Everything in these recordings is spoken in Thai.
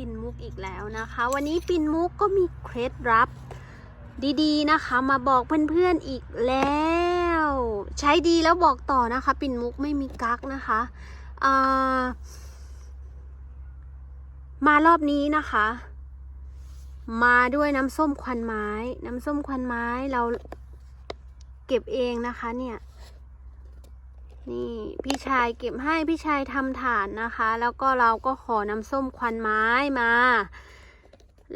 ปิ่นมุกอีกแล้วนะคะ วันนี้ปิ่นมุกก็มีเคล็ดลับดีๆนะคะ มาบอกเพื่อนๆอีกแล้ว ใช้ดีแล้วบอกต่อนะคะ ปิ่นมุกไม่มีกักนะคะามารอบนี้นะคะ มาด้วยน้ำส้มควันไม้ น้ำส้มควันไม้เราเก็บเองนะคะเนี่ย นี่พี่ชายเก็บให้พี่ชายทำฐานนะคะ แล้วก็เราก็ขอน้ำส้มควันไม้มา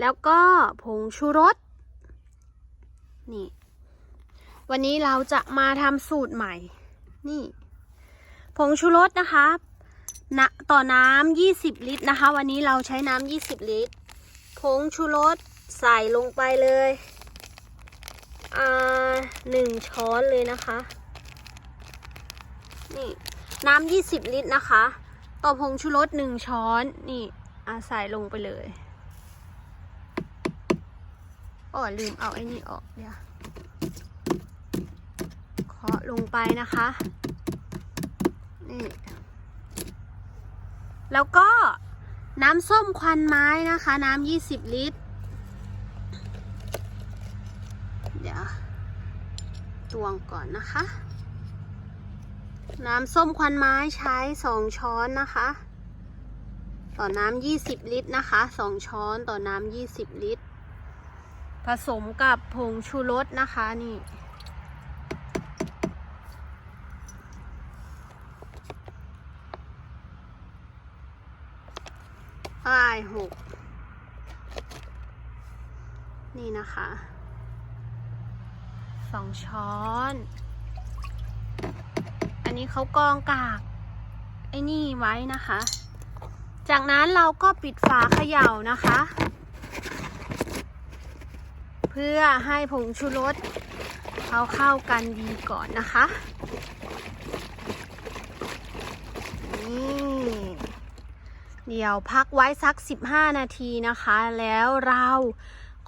แล้วก็ผงชูรสนี่ วันนี้เราจะมาทำสูตรใหม่ นี่ ผงชูรสนะคะนะต่อน้ำ20ลิตรนะคะ วันนี้เราใช้น้ำ20ลิตร ผงชูรสใส่ลงไปเลย อ่าหนึ่งช้อนเลยนะคะ นี่น้ำ20ลิตรนะคะ ต่อผงชูรสหนึ่งช้อน นี่อาใส่ลงไปเลยอ๋อลืมเอาไอ้นี่ออกเดี๋ยวเคาะลงไปนะคะ นี่ แล้วก็น้ำส้มควันไม้นะคะ น้ำ20ลิตร เดี๋ยวตวงก่อนนะคะ น้ำส้มควันไม้ใช้สองช้อนนะคะ ต่อน้ำยี่สิบลิตรนะคะสองช้อนต่อน้ำยี่สิบลิตร ผสมกับผงชูรสนะคะนี่ป้ายหกนี่นะคะสองช้อน นนี้เขากองกาก ไอ้นี่ไว้นะคะ จากนั้นเราก็ปิดฝาเขย่านะคะ เพื่อให้ผงชูรสเขาเข้ากันดีก่อนนะคะนี่เดี๋ยวพักไว้สัก 15 นาทีนะคะ แล้วเรา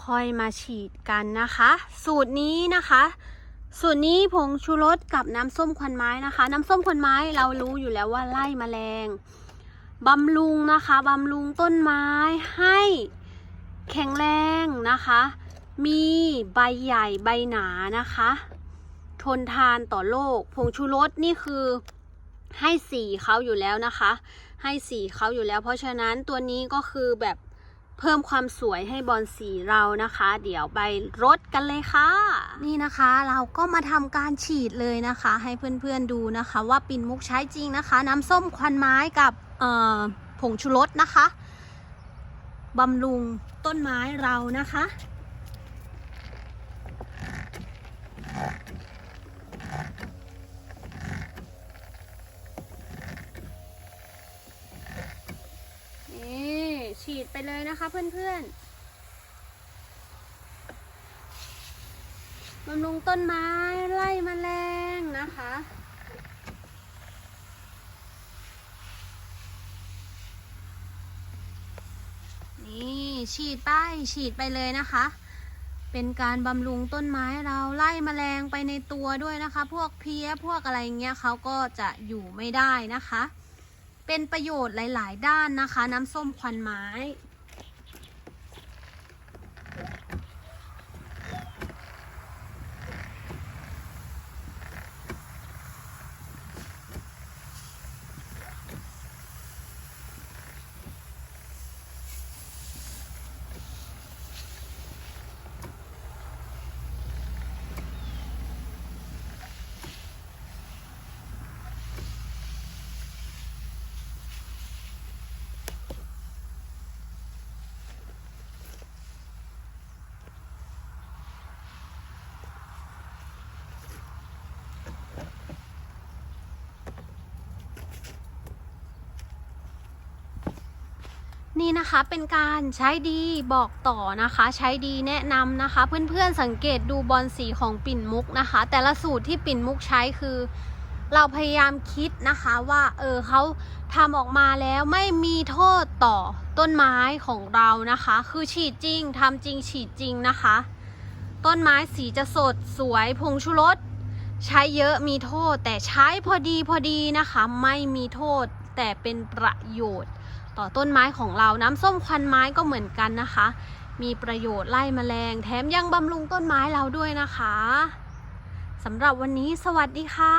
ค่อยมาฉีดกันนะคะ สูตรนี้นะคะ ส่วนนี้ผงชูรสกับน้ำส้มควันไม้นะคะ น้ำส้มควันไม้เรารู้อยู่แล้วว่าไล่แมลงบำรุงนะคะบำรุงต้นไม้ให้แข็งแรงนะคะ มีใบใหญ่ใบหนานะคะ ทนทานต่อโรคผงชูรสนี่คือให้สีเขาอยู่แล้วนะคะ ให้สีเขาอยู่แล้ว เพราะฉะนั้นตัวนี้ก็คือแบบ เพิ่มความสวยให้บอลสีเรานะคะ เดี๋ยวไปรดกันเลยค่ะ นี่นะคะเราก็มาทำการฉีดเลยนะคะ ให้เพื่อนๆดูนะคะ ว่าปิ่นมุกใช้จริงนะคะ น้ำส้มควันไม้กับผงชูรสนะคะบำรุงต้นไม้เรานะคะ นี่ฉี ดไปเลยนะคะเพื่อนๆบำรุงต้นไม้ไล่มแมลงนะคะนี่ฉีดไปฉีดไปเลยนะคะ เป็นการบำรุงต้นไม้เราไล่มแมลงไปในตัวด้วยนะคะ พวกเพี้ยพวกอะไรเงี้ยเขาก็จะอยู่ไม่ได้นะคะ เป็นประโยชน์หลาย ๆ ด้านนะคะ น้ำส้มควันไม้ นี่นะคะเป็นการใช้ดีบอกต่อนะคะ ใช้ดีแนะนำนะคะ เพื่อนๆสังเกตดูบอลสีของปิ่นมุกนะคะ แต่ละสูตรที่ปิ่นมุกใช้คือ เราพยายามคิดนะคะว่าเออเขาทำออกมาแล้วไม่มีโทษต่อต้นไม้ของเรานะคะ คือฉีดจริงทำจริงฉีดจริงนะคะ ต้นไม้สีจะสดสวยผงชูรสใช้เยอะมีโทษ แต่ใช้พอดีพอดีนะคะ ไม่มีโทษแต่เป็นประโยชน์ ต่อต้นไม้ของเราน้ำส้มควันไม้ก็เหมือนกันนะคะ มีประโยชน์ไล่แมลง แถมยังบำรุงต้นไม้เราด้วยนะคะสำหรับวันนี้สวัสดีค่ะ